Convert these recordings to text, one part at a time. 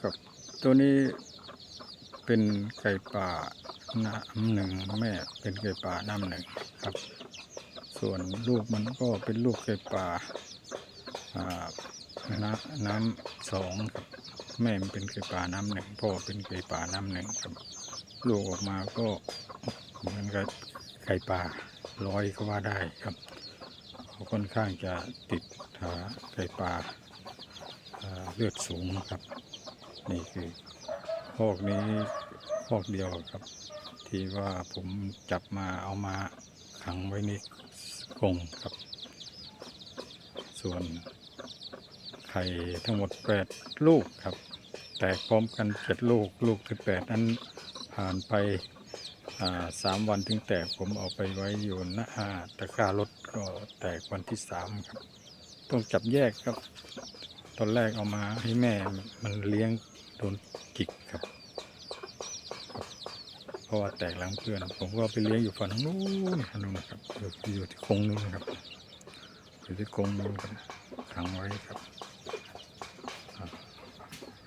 ครับ ตัวนี้เป็นไก่ป่าน้ำหนึ่งแม่เป็นไก่ป่าน้ำหนึ่งครับ ส่วนลูกมันก็เป็นลูกไก่ป่าอ่าน้ำน้ำสองครับแม่มันเป็นไก่ป่าน้ำหนึ่งพ่อเป็นไก่ป่าน้ำหนึ่งครับ ลูกออกมาก็เหมือนกับไก่ป่าร้อยก็ว่าได้ครับเขาค่อนข้างจะติดหาไก่ป่าอ่าเลือดสูงครับ นี่คือพอกนี้พอกเดียวครับ ที่ว่าผมจับมาเอามาขังไว้ในกรงครับ ส่วนไข่ทั้งหมดแปดลูกครับ แตกพร้อมกันเจ็ดลูก ลูกที่แปดนั้นผ่านไปสามวันถึงแตกผมเอาไปไว้อยู่หน้าตะกร้ารถก็แตกวันที่สามครับ ต้องจับแยกครับ ตอนแรกเอามาให้แม่มันเลี้ยง โดนจิกครับเพราะว่าแตกหลังเพื่อน ผมก็ไปเลี้ยงอยู่ฝั่งนู้นฝั่งนู้นครับอยู่อยู่ที่กรงนู้นครับอยู่ที่กรงนู้นครับขังไว้ครับ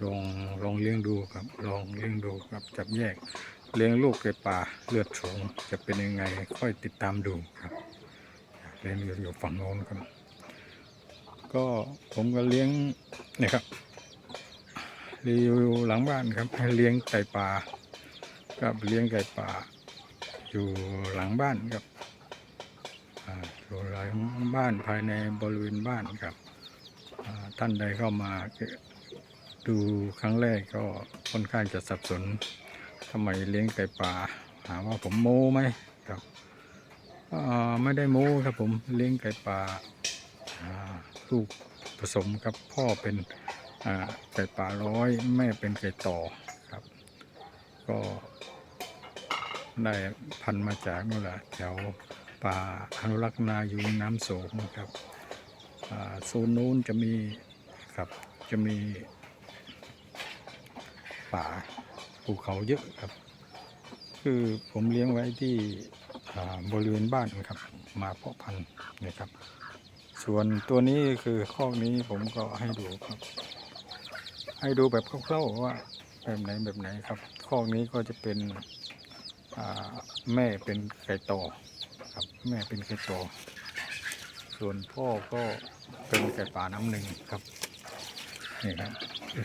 ลองลองเลี้ยงดูครับ ลองเลี้ยงดูครับ จับแยกเลี้ยงลูกไก่ป่าเลือดสูงจะเป็นยังไงค่อยติดตามดูครับเลี้ยงอยู่ฝั่งโน้นครับ ก็ผมก็เลี้ยงนี่ยครับ รีวิวหลังบ้านครับเลี้ยงไก่ป่ากับเลี้ยงไก่ป่า อยู่หลังบ้านครับอ่ายู่หลังบ้านภายในบริเวณบ้านครับท่านใดเข้ามาดูครั้งแรกก็ค่อนข้างจะสับสนทำไมเลี้ยงไก่ป่าหามว่าผมโม้ไหมครับไม่ได้โม้ครับผมเลี้ยงไก่ป่าลูกผสมครับพ่อเป็น ไก่ป่าร้อยแม่เป็นไก่ต่อครับ ก็ได้พันมาจากนู่นแหละแถวป่าอนุรักษ์นาอยู่น้ำโสมครับโซนนู้นจะมีครับจะมีป่าภูเขาเยอะครับ คือผมเลี้ยงไว้ที่บริเวณบ้านครับ มาเพาะพันธุ์เนะครับ ส่วนตัวนี้คือข้อนี้ผมก็ให้ดูครับ ให้ดูแบบคร่าวๆว่าแบบไหนแบบไหนครับข้อนี้ก็จะเป็นแม่เป็นไก่ต่อครับแม่เป็นไก่ต่อส่วนพ่อก็เป็นไก่ป่าน้ำหนึ่งครับนี่ครับ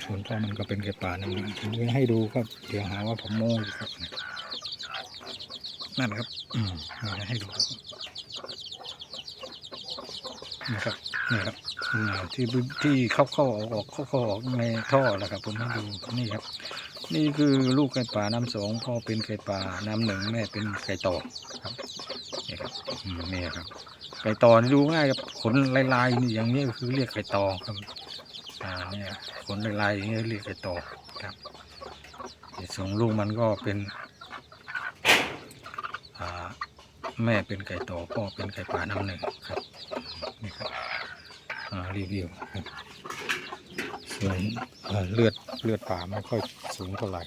ส่วนพ่อมันก็เป็นไก่ป่าน้ำหนึ่งผมจะให้ดูครับ เดี๋ยวหาว่าผมโม้ครับนั่นครับอืมให้ดูครับนะครับนี่ครับ ที่ที่เข้าเข้าออกออกเข้าเข้าออกในท่อนะครับ ผมให้ดูนี่ครับ นี่คือลูกไก่ป่าน้ำสองพ่อเป็นไก่ป่าน้ำหนึ่งแม่เป็นไก่ต่อครับนี่ครับนี่ครับ ไก่ต่อนี่ดูง่ายครับขนลายๆนี่อย่างนี้คือเรียกไก่ต่อครับอ่าเนี่ยขนลายๆอย่างนี้เรียกไก่ต่อครับส่วนลูกมันก็เป็นอ่าแม่เป็นไก่ต่อพ่อเป็นไก่ป่าน้ำหนึ่งครับนี่ครับารีวิวส่วนเอ่อเลือดเลือดป่าไม่ค่อยสูงเท่าไหร่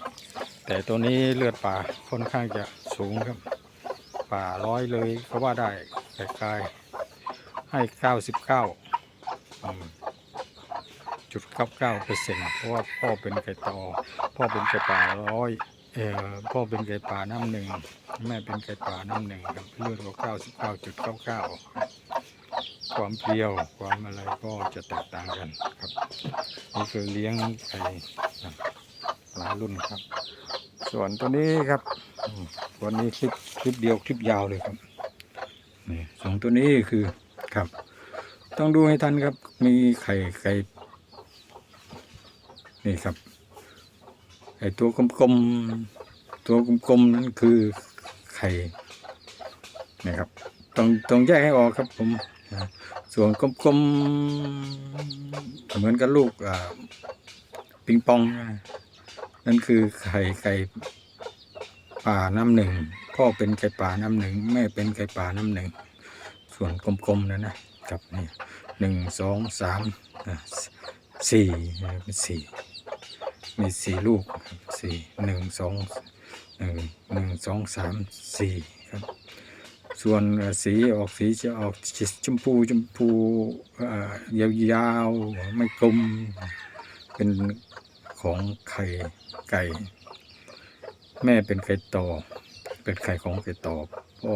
แต่ตัวนี้เลือดป่าค่อนข้างจะสูงครับ ป่าร้อยเลยก็ว่าได้แต่กายให้เก้าสิบเก้าจุดเก้าเก้าเปอร์เซ็นต์เพราะว่าพ่อเป็นไก่ตอพ่อเป็นไก่ป่าร้อยเออพ่อเป็นไก่ป่าน้ำหนึ่งแม่เป็นไก่ป่าน้ำหนึ่งครับเลือดก็เก้าสิบเก้าจุดเก้าเก้า ความเปรี้ยวความอะไรก็จะแตกต่างกันครับนี่คือเลี้ยงไก่หลายรุ่นครับ ส่วนตัวนี้ครับวันนี้คลิปคลิปเดียวคลิปยาวเลยครับนี่สองตัวนี้คือครับ ต้องดูให้ทันครับ มีไข่ไก่นี่ครับไอตัวกลมๆตัวกลมๆนั้นคือไข่นี่ครับต้องต้องแยกให้ออกครับผม นะส่วนกลมๆเหมือนกับลูกปิงปองนะนั่นคือไข่ไก่ป่าน้ำหนึ่งพ่อเป็นไก่ป่าน้ำหนึ่งแม่เป็นไก่ป่าน้ำหนึ่งส่วนกลมๆนั่นนะครับนี่หนึ่งสองสามสี่นะเป็นสี่มีสี่ลูกสี่หนึ่งสองหนึ่งหนึ่งสองสามสี่ครับ ส่วนสีออกสีจะออกชมพูชมพูยาวๆไม่กลมเป็นของไข่ไก่ แม่เป็นไก่ต่อเป็นไข่ของไก่ต่อพ่อ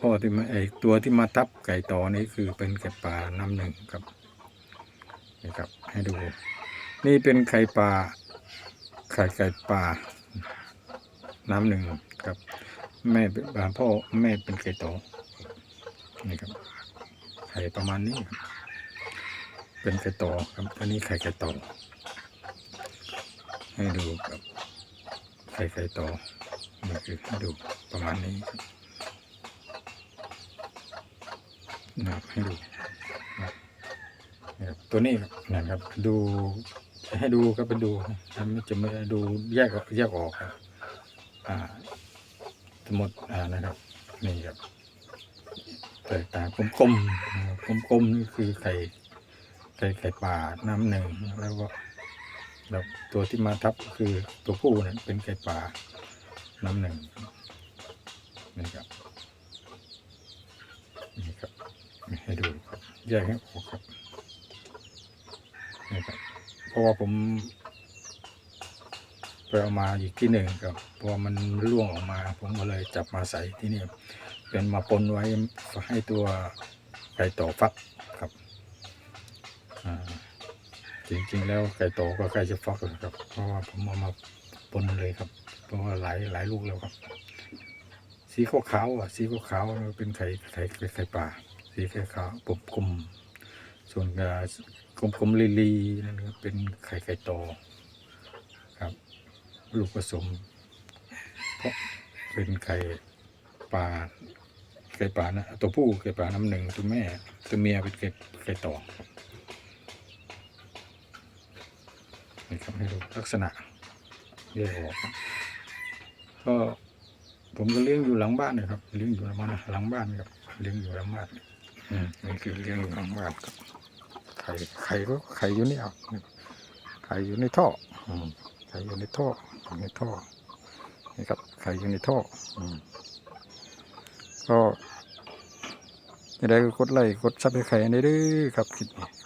พ่อที่มาไอตัวที่มาทับไก่ต่อนี้คือเป็นไก่ป่าน้ำหนึ่งครับนี่ครับให้ดู นี่เป็นไข่ปลาไข่ไก่ป่าน้ำหนึ่งครับ แม่เป็นพ่อแม่เป็นไก่ต่อนี่ครับ ไข่ประมาณนี้ครับเป็นไก่ต่อครับอันนี้ไข่ไก่ต่อให้ดูครับไข่ไก่ต่อนี่คือให้ดูประมาณนี้ครับนะครับให้ดูนะครับตัวนี้นะครับ ดูให้ดูก็ไปดูนะไม่จะไม่ดูแยกออกแยกออกครับอ่า ทั้งหมดอ่านะครับ นี่ครับแตกต่างกลมๆนะครับกลมๆนี่คือไข่ไข่ไข่ป่าน้ำหนึ่งแล้วก็แล้วตัวที่มาทับก็คือตัวผู้เนี่ยเป็นไก่ป่าน้ำหนึ่งนี่ครับนี่ครับให้ดูครับแยกให้ออกครับนี่ครับเพราะว่าผม ไปเอามาอีกที่หนึ่งครับเพราะว่ามันร่วงออกมา ผมก็เลยจับมาใส่ที่นี่เป็นมาปนไว้ให้ตัวไก่ต่อฟักครับจริงๆแล้วไก่ต่อก็ใกล้จะฟักแล้วครับ เพราะว่าผมเอามาปนเลยครับ เพราะว่าหลายหลายลูกแล้วครับ สีขาวๆอะ สีขาวๆเป็นไข่ไข่ไข่ป่า สีขาวปมกลมๆส่วนกลมๆลีๆนั่นก็เป็นไข่ไก่ต่อ ลูกผสม เพราะเป็นไข่ปลาไก่ป่านะตัวผู้ไก่ป่าน้ำหนึ่งตัวแม่ ตัวเมียเป็นไก่ไก่ต่อนี่ครับให้ดูลักษณะเรียกออกก็ผมก็เลี้ยงอยู่หลังบ้านนะครับเลี้ยงอยู่หลังบ้านหลังบ้านครับเลี้ยงอยู่หลังบ้านอืมนี่คือเลี้ยงอยู่หลังบ้านครับไข่ไข่ก็ไข่อยู่นี่อะไข่อยู่ในท่ออืม ไข่อยู่ในท่ออยู่ในท่อนี่ครับไข่อยู่ในท่ออืมก็จะได้ก็กดไลค์กดซับให้ไข่ในเด้อครับคลิปนี้ครับ